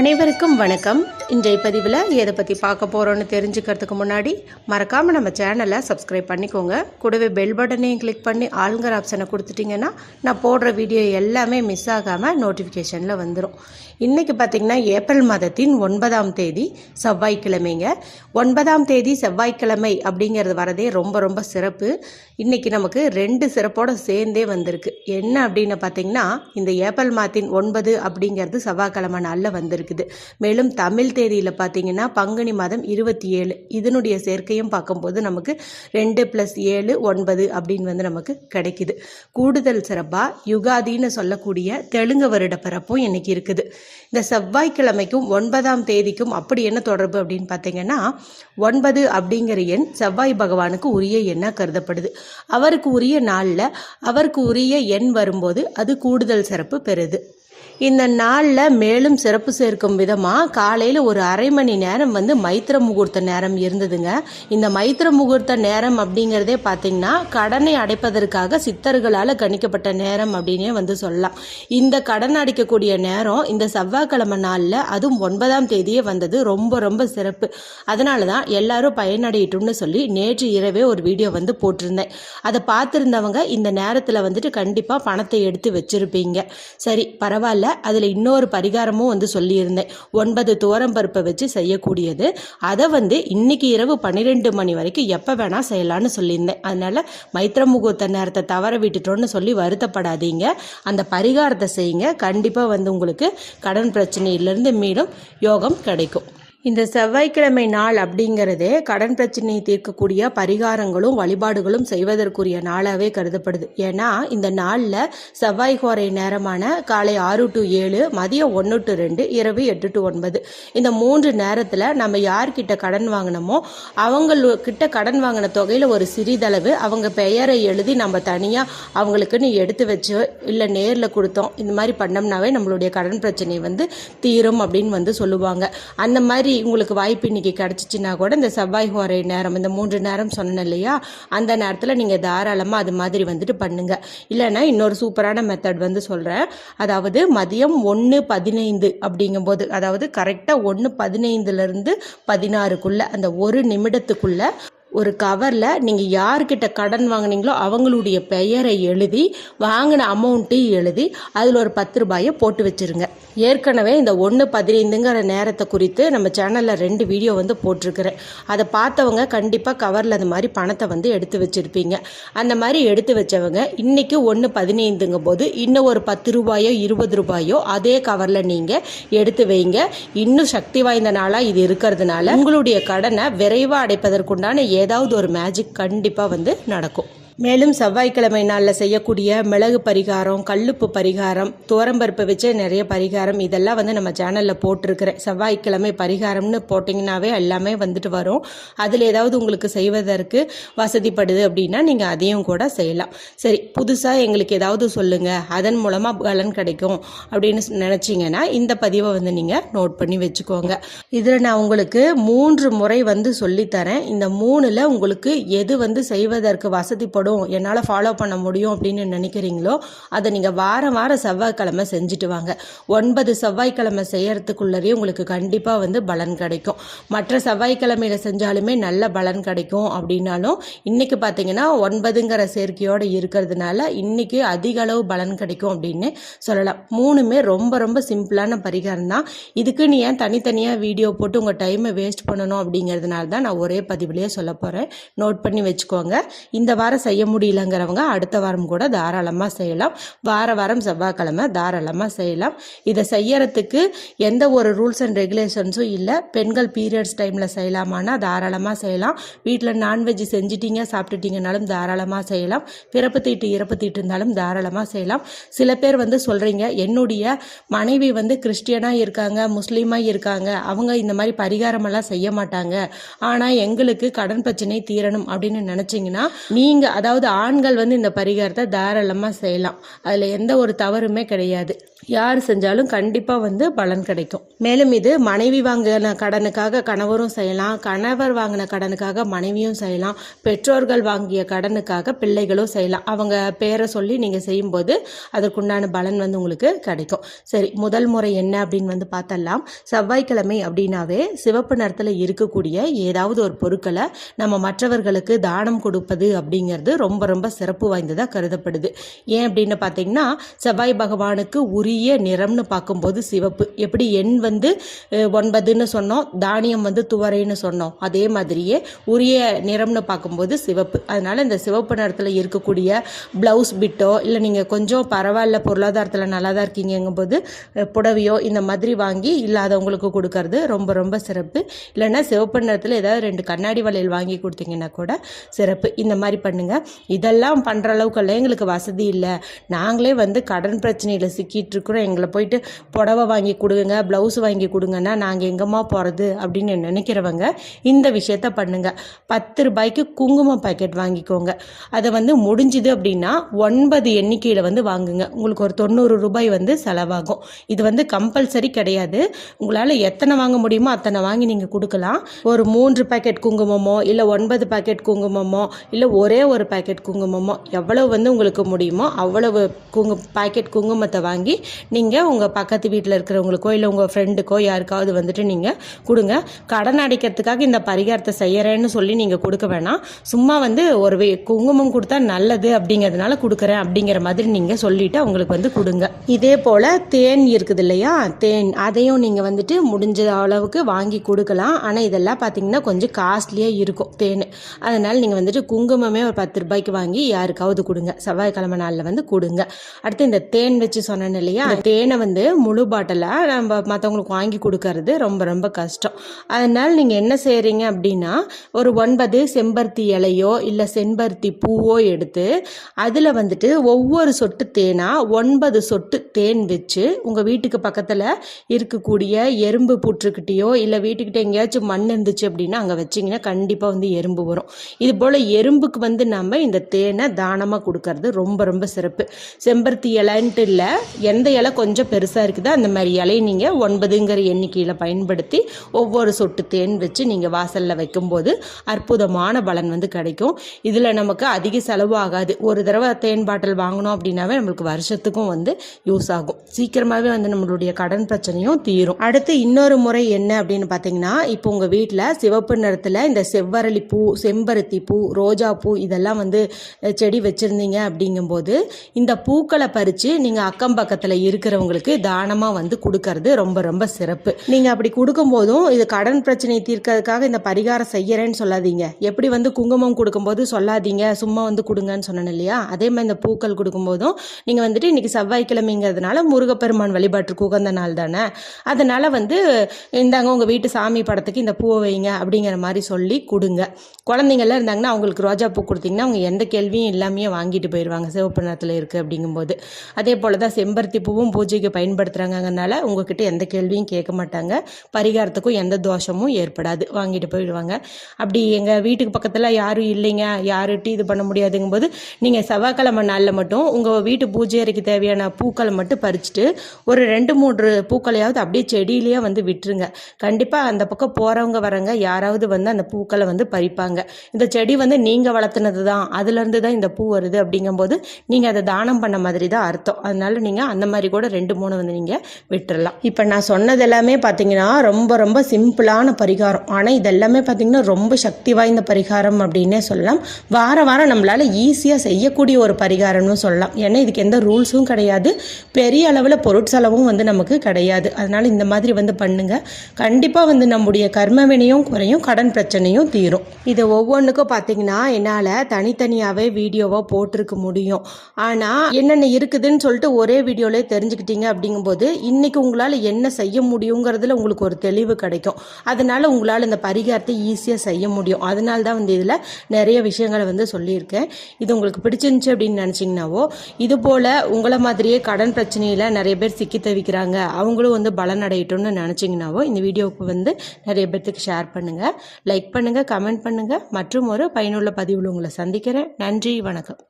அனைவருக்கும் வணக்கம். இன்றைய பதிவில் எதை பற்றி பார்க்க போகிறோன்னு தெரிஞ்சுக்கிறதுக்கு முன்னாடி மறக்காமல் நம்ம சேனலை சப்ஸ்கிரைப் பண்ணிக்கோங்க. கூடவே பெல் பட்டனையும் கிளிக் பண்ணி ஆளுங்கிற ஆப்ஷனை கொடுத்துட்டிங்கன்னா நான் போடுற வீடியோ எல்லாமே மிஸ் ஆகாமல் நோட்டிஃபிகேஷனில் வந்துடும் இன்றைக்கி பார்த்திங்கன்னா ஏப்ரல் மாதத்தின் ஒன்பதாம் தேதி செவ்வாய்க்கிழமைங்க. ஒன்பதாம் தேதி செவ்வாய்க்கிழமை அப்படிங்கிறது வரதே ரொம்ப ரொம்ப சிறப்பு. இன்றைக்கி நமக்கு ரெண்டு சிறப்போடு சேர்ந்தே வந்திருக்கு. என்ன அப்படின்னு பார்த்தீங்கன்னா இந்த ஏப்ரல் மாதத்தின் ஒன்பது அப்படிங்கிறது செவ்வாய்க்கிழமை நாளில் வந்திருக்குது. மேலும் தமிழ் தேதியில் பார்த்தீங்கன்னா பங்குனி மாதம் இருபத்தி ஏழு. இதனுடைய சேர்க்கையும் பார்க்கும்போது நமக்கு ரெண்டு ப்ளஸ் ஏழு ஒன்பது அப்படின்னு வந்து நமக்கு கிடைக்குது. கூடுதல் சிறப்பாக யுகாதின்னு சொல்லக்கூடிய தெலுங்கு வருட பிறப்பும் இன்னைக்கு இருக்குது. இந்த செவ்வாய்க்கிழமைக்கும் ஒன்பதாம் தேதிக்கும் அப்படி என்ன தொடர்பு அப்படின்னு பார்த்தீங்கன்னா ஒன்பது அப்படிங்கிற எண் செவ்வாய் பகவானுக்கு உரிய எண்ணாக கருதப்படுது. அவருக்கு உரிய நாளில் அவருக்கு உரிய எண் வரும்போது அது கூடுதல் சிறப்பு பெறுது. இந்த நாளில் மேலும் சிறப்பு சேர்க்கும் விதமாக காலையில் ஒரு அரை மணி நேரம் வந்து மைத்திர முகூர்த்த நேரம் இருந்ததுங்க. இந்த மைத்திர முகூர்த்த நேரம் அப்படிங்கிறதே பார்த்திங்கன்னா கடனை அடைப்பதற்காக சித்தர்களால் கணிக்கப்பட்ட நேரம் அப்படின்னே வந்து சொல்லலாம். இந்த கடன் அடைக்கக்கூடிய நேரம் இந்த செவ்வாய்க்கிழமை நாளில் அதுவும் ஒன்பதாம் தேதியே வந்தது. ரொம்ப ரொம்ப சிறப்பு. அதனால தான் எல்லாரும் பயனடையிட்டும்னு சொல்லி நேற்று இரவே ஒரு வீடியோ வந்து போட்டிருந்தேன். அதை பார்த்துருந்தவங்க இந்த நேரத்தில் வந்துட்டு கண்டிப்பாக பணத்தை எடுத்து வச்சுருப்பீங்க. சரி பரவாயில்ல. அதில் இன்னொரு பரிகாரமும் வந்து சொல்லியிருந்தேன். ஒன்பது துவரம் பருப்பை வச்சு செய்யக்கூடியது. அதை வந்து இன்னைக்கு இரவு பன்னிரெண்டு மணி வரைக்கும் எப்போ வேணால் செய்யலான்னு சொல்லியிருந்தேன். அதனால் மைத்திர முகூர்த்த நேரத்தை தவற விட்டுட்டோன்னு சொல்லி வருத்தப்படாதீங்க. அந்த பரிகாரத்தை செய்யுங்க. கண்டிப்பாக வந்து உங்களுக்கு கடன் பிரச்சனையிலேருந்து மீண்டும் யோகம் கிடைக்கும். இந்த செவ்வாய்க்கிழமை நாள் அப்படிங்கிறதே கடன் பிரச்சனையை தீர்க்கக்கூடிய பரிகாரங்களும் வழிபாடுகளும் செய்வதற்குரிய நாளாகவே கருதப்படுது. ஏன்னா இந்த நாளில் செவ்வாய் கோரை நேரமான காலை ஆறு டு ஏழு மதியம் ஒன்று டு ரெண்டு இரவு எட்டு டு ஒன்பது. இந்த மூன்று நேரத்தில் நம்ம யார்கிட்ட கடன் வாங்கினோமோ அவங்கக்கிட்ட கடன் வாங்கின தொகையில் ஒரு சிறிதளவு அவங்க பெயரை எழுதி நம்ம தனியாக அவங்களுக்குன்னு எடுத்து வச்சு இல்லை நேரில் கொடுத்தோம். இந்த மாதிரி பண்ணோம்னாவே நம்மளுடைய கடன் பிரச்சனை வந்து தீரும் அப்படின்னு வந்து சொல்லுவாங்க. அந்த மாதிரி உங்களுக்கு வாய்ப்பு இன்னைக்கு கிடச்சிச்சின்னா கூட இந்த செவ்வாய் ஹோரை நேரம் இந்த மூன்று நேரம் சொன்னேன் இல்லையா? அந்த நேரத்தில் நீங்கள் தாராளமாக அது மாதிரி வந்துட்டு பண்ணுங்க. இல்லைன்னா இன்னொரு சூப்பரான மெத்தட் வந்து சொல்கிறேன் அதாவது மதியம் ஒன்று பதினைந்து அப்படிங்கும்போது அதாவது கரெக்டாக ஒன்று பதினைந்துலேருந்து பதினாறுக்குள்ளே அந்த ஒரு நிமிடத்துக்குள்ளே ஒரு கவரில் நீங்கள் யார்கிட்ட கடன் வாங்குனீங்களோ அவங்களுடைய பெயரை எழுதி வாங்கின அமௌண்ட்டையும் எழுதி அதில் ஒரு பத்து ரூபாயை போட்டு வச்சிருங்க. ஏற்கனவே இந்த ஒன்று பதினைந்துங்கிற நேரத்தை குறித்து நம்ம சேனலில் ரெண்டு வீடியோ வந்து போட்டிருக்கிறேன். அதை பார்த்தவங்க கண்டிப்பாக கவரில் அந்த மாதிரி பணத்தை வந்து எடுத்து வச்சுருப்பீங்க. அந்த மாதிரி எடுத்து வச்சவங்க இன்றைக்கி ஒன்று பதினைந்துங்கும் போது இன்னும் ஒரு பத்து ரூபாயோ இருபது ரூபாயோ அதே கவரில் நீங்கள் எடுத்து வைங்க. இன்னும் சக்தி வாய்ந்த நாளாக இது இருக்கிறதுனால உங்களுடைய கடனை விரைவாக அடைப்பதற்குண்டான ஏதாவது ஒரு மேஜிக் கண்டிப்பாக வந்து நடக்கும். மேலும் செவ்வாய்க்கிழமை நாளில் செய்யக்கூடிய மிளகு பரிகாரம் கல்லுப்பு பரிகாரம் துவரம்பருப்பு வச்சு நிறைய பரிகாரம் இதெல்லாம் வந்து நம்ம சேனலில் போட்டிருக்கிறேன். செவ்வாய்க்கிழமை பரிகாரம்னு போட்டிங்கனாவே எல்லாமே வந்துட்டு வரும். அதில் ஏதாவது உங்களுக்கு செய்வதற்கு வசதிப்படுது அப்படின்னா நீங்கள் அதையும் கூட செய்யலாம். சரி புதுசாக எங்களுக்கு ஏதாவது சொல்லுங்கள் அதன் மூலமாக பலன் கிடைக்கும் அப்படின்னு நினச்சிங்கன்னா இந்த பதிவை வந்து நீங்கள் நோட் பண்ணி வச்சுக்கோங்க. இதில் நான் உங்களுக்கு மூன்று முறை வந்து சொல்லித்தரேன். இந்த மூணில் உங்களுக்கு எது வந்து செய்வதற்கு வசதிப்படும் படும் என்னால் ஃபாலோ பண்ண முடியும் அப்படின்னு நினைக்கிறீங்களோ அதை நீங்கள் வாரம் வாரம் செவ்வாய்க்கிழமை செஞ்சுட்டு வாங்க. ஒன்பது செவ்வாய்க்கிழமை செய்யறதுக்குள்ளரே உங்களுக்கு கண்டிப்பாக வந்து பலன் கிடைக்கும். மற்ற செவ்வாய்க்கிழமையில் செஞ்சாலுமே நல்ல பலன் கிடைக்கும் அப்படின்னாலும் இன்றைக்கி பார்த்தீங்கன்னா ஒன்பதுங்கிற சேர்க்கையோடு இருக்கிறதுனால இன்றைக்கி அதிக அளவு பலன் கிடைக்கும் அப்படின்னு சொல்லலாம். மூணுமே ரொம்ப ரொம்ப சிம்பிளான பரிகாரம் தான். இதுக்கு நீ ஏன் தனித்தனியாக வீடியோ போட்டு உங்கள் டைமை வேஸ்ட் பண்ணணும் அப்படிங்கிறதுனால தான் நான் ஒரே பதிவுலேயே சொல்ல போகிறேன் நோட் பண்ணி வச்சுக்கோங்க. இந்த வாரம் செய்ய முடியலங்கிறவங்க அடுத்த வாரம் கூட தாராளமாக செய்யலாம். வார வாரம் செவ்வாய்க்கிழமை தாராளமாக செய்யலாம். இதை செய்யறதுக்கு எந்த ஒரு ரூல்ஸ் அண்ட் ரெகுலேஷன்ஸும் இல்லை. பெண்கள் பீரியட்ஸ் டைமில் செய்யலாமான்னா தாராளமாக செய்யலாம். வீட்டில் நான்வெஜ் செஞ்சிட்டீங்க சாப்பிட்டுட்டீங்கனாலும் தாராளமாக செய்யலாம். பிறப்பு தீட்டு இறப்பு தீட்டு இருந்தாலும் தாராளமாக செய்யலாம். சில பேர் வந்து சொல்கிறீங்க என்னுடைய மனைவி வந்து கிறிஸ்டியனாக இருக்காங்க முஸ்லீமாக இருக்காங்க அவங்க இந்த மாதிரி பரிகாரமெல்லாம் செய்ய மாட்டாங்க. ஆனால் எங்களுக்கு கடன் பிரச்சனை தீரணும் அப்படின்னு நினச்சிங்கன்னா நீங்கள் அதாவது அதாவது ஆண்கள் வந்து இந்த பரிகாரத்தை தாராளமாக செய்யலாம். அதில் எந்த ஒரு தவறுமே கிடையாது. யார் செஞ்சாலும் கண்டிப்பாக வந்து பலன் கிடைக்கும். மேலும் இது மனைவி வாங்கின கடனுக்காக கணவரும் செய்யலாம். கணவர் வாங்கின கடனுக்காக மனைவியும் செய்யலாம். பெற்றோர்கள் வாங்கிய கடனுக்காக பிள்ளைகளும் செய்யலாம். அவங்க பேரை சொல்லி நீங்கள் செய்யும்போது அதற்குண்டான பலன் வந்து உங்களுக்கு கிடைக்கும். சரி முதல் முறை என்ன அப்படின்னு வந்து பார்த்தலாம். செவ்வாய்க்கிழமை அப்படின்னாவே சிவப்பு நிறத்தில் இருக்கக்கூடிய ஏதாவது ஒரு பொருட்களை நம்ம மற்றவர்களுக்கு தானம் கொடுப்பது அப்படிங்கிறது ரொம்ப ரொம்ப சிறப்பு வாய்ந்ததாக கருதப்படுது. ஏன் அப்படின்னு பார்த்தீங்கன்னா செவ்வாய் பகவானுக்கு உரிய நிறம்னு பார்க்கும்போது சிவப்பு. எப்படி எண் வந்து ஒன்பதுன்னு சொன்னோம் தானியம் வந்து துவரைன்னு சொன்னோம். அதே மாதிரியே உரிய நிறம்னு பார்க்கும்போது சிவப்பு. அதனால இந்த சிவப்பு நிறத்தில் இருக்கக்கூடிய ப்ளவுஸ் பிட்டோ இல்லை நீங்கள் கொஞ்சம் பரவாயில்ல பொருளாதாரத்தில் நல்லா தான் இருக்கீங்கும்போது புடவையோ இந்த மாதிரி வாங்கி இல்லாதவங்களுக்கு கொடுக்கறது ரொம்ப ரொம்ப சிறப்பு. இல்லைன்னா சிவப்பு நிறத்தில் ஏதாவது ரெண்டு கண்ணாடி வளையல் வாங்கி கொடுத்தீங்கன்னா கூட சிறப்பு. இந்த மாதிரி பண்ணுங்கள் இதெல்லாம் பண்ணுற அளவுக்கு எங்களுக்கு வசதி இல்லை. நாங்களே வந்து கடன் பிரச்சனையில் சிக்கிட்டு இருக்கிறோம் எங்களை போயிட்டு புடவை வாங்கி கொடுங்க ப்ளவுஸ் வாங்கி கொடுங்கன்னா நாங்கள் எங்கம்மா போகிறது அப்படின்னு நினைக்கிறவங்க இந்த விஷயத்த பண்ணுங்கள் பத்து ரூபாய்க்கு குங்குமம் பாக்கெட் வாங்கிக்கோங்க. அதை வந்து முடிஞ்சுது அப்படின்னா ஒன்பது எண்ணிக்கையில் வந்து வாங்குங்க. உங்களுக்கு ஒரு தொண்ணூறு ரூபாய் வந்து செலவாகும். இது வந்து கம்பல்சரி கிடையாது. உங்களால் எத்தனை வாங்க முடியுமோ அத்தனை வாங்கி நீங்கள் கொடுக்கலாம். ஒரு மூன்று பேக்கெட் குங்குமமோ இல்லை ஒன்பது பேக்கெட் குங்குமமோ இல்லை ஒரே ஒரு பேக்கெட் குங்குமமோ எவ்வளவு வந்து உங்களுக்கு முடியுமோ அவ்வளவு குங்கு பேக்கெட் குங்குமத்தை வாங்கி நீங்கள் உங்கள் பக்கத்து வீட்டில் இருக்கிறவங்களுக்கோ இல்லை உங்கள் ஃப்ரெண்டுக்கோ யாருக்காவது வந்துட்டு நீங்கள் கொடுங்க. கடன் அடைக்கிறதுக்காக இந்த பரிகாரத்தை செய்கிறேன்னு சொல்லி நீங்கள் கொடுக்க வேணாம். சும்மா வந்து ஒரு குங்குமம் கொடுத்தா நல்லது அப்படிங்கிறதுனால கொடுக்குறேன் அப்படிங்கிற மாதிரி நீங்கள் சொல்லிவிட்டு அவங்களுக்கு வந்து கொடுங்க. இதே போல் தேன் இருக்குது இல்லையா? தேன் அதையும் நீங்கள் வந்துட்டு முடிஞ்ச அளவுக்கு வாங்கி கொடுக்கலாம். ஆனால் இதெல்லாம் பார்த்தீங்கன்னா கொஞ்சம் காஸ்ட்லியாக இருக்கும் தேன். அதனால் நீங்கள் வந்துட்டு குங்குமமே ஒரு பத்து ரூபாய்க்கு வாங்கி யாருக்காவது கொடுங்க. செவ்வாய்க்கிழமை நாளில் வந்து கொடுங்க. அடுத்து இந்த தேன் வச்சு சொன்னேன் இல்லையா? இல்லையா? தேனை வந்து முழு பாட்டிலாக நம்ம மற்றவங்களுக்கு வாங்கி கொடுக்கறது ரொம்ப ரொம்ப கஷ்டம். அதனால் நீங்கள் என்ன செய்கிறீங்க அப்படின்னா ஒரு ஒன்பது செம்பருத்தி இலையோ இல்லை செம்பருத்தி பூவோ எடுத்து அதில் வந்துட்டு ஒவ்வொரு சொட்டு தேனாக ஒன்பது சொட்டு தேன் வச்சு உங்கள் வீட்டுக்கு பக்கத்தில் இருக்கக்கூடிய எறும்பு புற்றுக்கிட்டேயோ இல்லை வீட்டுக்கிட்ட எங்கேயாச்சும் மண் இருந்துச்சு அப்படின்னா அங்கே வச்சிங்கன்னா கண்டிப்பாக வந்து எறும்பு வரும். இது போல் எறும்புக்கு வந்து நம்ம இந்த தேனை தானமாக கொடுக்கறது ரொம்ப ரொம்ப சிறப்பு. செம்பருத்தி இலைன்ட்டு இல்லை எந்த இலை கொஞ்சம் பெருசாக இருக்குது. அந்த மாதிரி இலையை நீங்கள் ஒன்பதுங்கிற எண்ணிக்கையில் பயன்படுத்தி ஒவ்வொரு சொட்டு தேன் வச்சு நீங்கள் வாசலில் வைக்கும்போது அற்புதமான பலன் வந்து கிடைக்கும். இதில் நமக்கு அதிக செலவு ஆகாது. ஒரு தடவை தேன் பாட்டில் வாங்கினோம் அப்படின்னாவே நம்மளுக்கு வருஷத்துக்கும் வந்து யூஸ் ஆகும். சீக்கிரமாகவே வந்து நம்மளுடைய கடன் பிரச்சனையும் தீரும். அடுத்து இன்னொரு முறை என்ன அப்படின்னு பார்த்தீங்கன்னா இப்போ உங்கள் வீட்டில் சிவப்பு நிறத்தில் இந்த செவ்வரளி பூ செம்பருத்தி பூ ரோஜா பூ இதெல்லாம் வந்து செடி வச்சுருந்தீங்க அப்படிங்கும்போது இந்த பூக்களை பறித்து நீங்கள் அக்கம் பக்கத்தில் இருக்கிறவங்களுக்கு தானமாக வந்து கொடுக்கறது ரொம்ப ரொம்ப சிறப்பு. நீங்கள் அப்படி கொடுக்கும்போதும் இது கடன் பிரச்சனையை தீர்க்கறதுக்காக இந்த பரிகாரம் செய்யறேன்னு சொல்லாதீங்க. எப்படி வந்து குங்குமம் கொடுக்கும்போது சொல்லாதீங்க சும்மா வந்து கொடுங்கன்னு சொன்னேன் இல்லையா? அதே மாதிரி இந்த பூக்கள் கொடுக்கும்போதும் நீங்கள் வந்துட்டு இன்றைக்கி செவ்வாய்க்கிழமைங்கிறதுனால முருகப்பெருமான் வழிபாட்டுக்கு உகந்த நாள் தானே? அதனால் வந்து இந்தாங்க உங்கள் வீட்டு சாமி படத்துக்கு இந்த பூவை வைங்க அப்படிங்கிற மாதிரி சொல்லி கொடுங்க. குழந்தைங்கள்லாம் இருந்தாங்கன்னா அவங்களுக்கு ரோஜா பூ கொடுத்தீங்கன்னா அவங்க எந்த கேள்வியும் எல்லாமே வாங்கிட்டு போயிடுவாங்க சிவப்பு நிறத்தில் இருக்குது அப்படிங்கும்போது. அதே போல் தான் செம்பருத்தி பூவும் பூஜைக்கு பயன்படுத்துகிறாங்கனால உங்ககிட்ட எந்த கேள்வியும் கேட்க மாட்டாங்க. பரிகாரத்துக்கும் எந்த தோஷமும் ஏற்படாது. வாங்கிட்டு போயிடுவாங்க. அப்படி எங்கள் வீட்டுக்கு பக்கத்தில் யாரும் இல்லைங்க. யாருட்டி இது பண்ண முடியாதுங்கும்போது நீங்கள் செவ்வாய்க்கிழமை நாளில் மட்டும் உங்கள் வீட்டு பூஜை அறைக்கு தேவையான பூக்களை மட்டும் பறிச்சுட்டு ஒரு ரெண்டு மூன்று பூக்களையாவது அப்படியே செடியிலேயே வந்து விட்டுருங்க. கண்டிப்பாக அந்த பக்கம் போகிறவங்க வரவங்க யாராவது வந்து அந்த பூக்களை வந்து பறிப்பாங்க. இந்த செடி வந்து நீங்கள் வளர்த்துனது தான் அதுலேருந்து தான் இந்த பூ வருது அப்படிங்கும்போது நீங்கள் அதை தானம் பண்ண மாதிரி தான் அர்த்தம். அதனால நீங்கள் அந்த மாதிரி கூட ரெண்டு மூணு வந்து நீங்கள் விட்டுறலாம். இப்போ நான் சொன்னது எல்லாமே பார்த்தீங்கன்னா ரொம்ப ரொம்ப சிம்பிளான பரிகாரம். ஆனால் இதெல்லாமே பார்த்தீங்கன்னா ரொம்ப சக்தி வாய்ந்த பரிகாரம் அப்படின்னே சொல்லலாம். வார வாரம் நம்மளால் ஈஸியாக செய்யக்கூடிய ஒரு பரிகாரம்னு சொல்லலாம். ஏன்னா இதுக்கு எந்த ரூல்ஸும் கிடையாது. பெரிய அளவில் பொருட்செலவும் வந்து நமக்கு கிடையாது. அதனால் இந்த மாதிரி வந்து பண்ணுங்க. கண்டிப்பாக வந்து நம்முடைய கர்மவினையும் குறையும் கடன் பிரச்சனையும் தீரும். இது ஒவ்வொன்றுக்கும் பார்த்தீங்கன்னா என்னால் தனித்தனியாகவே வீடியோவாக போட்டிருக்க முடியும். ஆனால் என்னென்ன இருக்குதுன்னு சொல்லிட்டு ஒரே வீடியோவில் வீடியோலே தெரிஞ்சுக்கிட்டீங்க அப்படிங்கும்போது இன்னைக்கு உங்களால் என்ன செய்ய முடியுங்கிறதுல உங்களுக்கு ஒரு தெளிவு கிடைக்கும். அதனால உங்களால் இந்த பரிகாரத்தை ஈஸியாக செய்ய முடியும். அதனால தான் வந்து இதில் நிறைய விஷயங்களை வந்து சொல்லியிருக்கேன். இது உங்களுக்கு பிடிச்சிருந்துச்சு அப்படின்னு நினச்சிங்கனாவோ இது போல் உங்களை மாதிரியே கடன் பிரச்சனையில் நிறைய பேர் சிக்கி தவிக்கிறாங்க. அவங்களும் வந்து பலன் அடையட்டும்னு நினச்சிங்கனாவோ இந்த வீடியோவுக்கு வந்து நிறைய பேர்த்துக்கு ஷேர் பண்ணுங்கள் லைக் பண்ணுங்கள் கமெண்ட் பண்ணுங்கள் மற்றும் ஒரு பயனுள்ள பதிவில் உங்களை சந்திக்கிறேன். நன்றி வணக்கம்.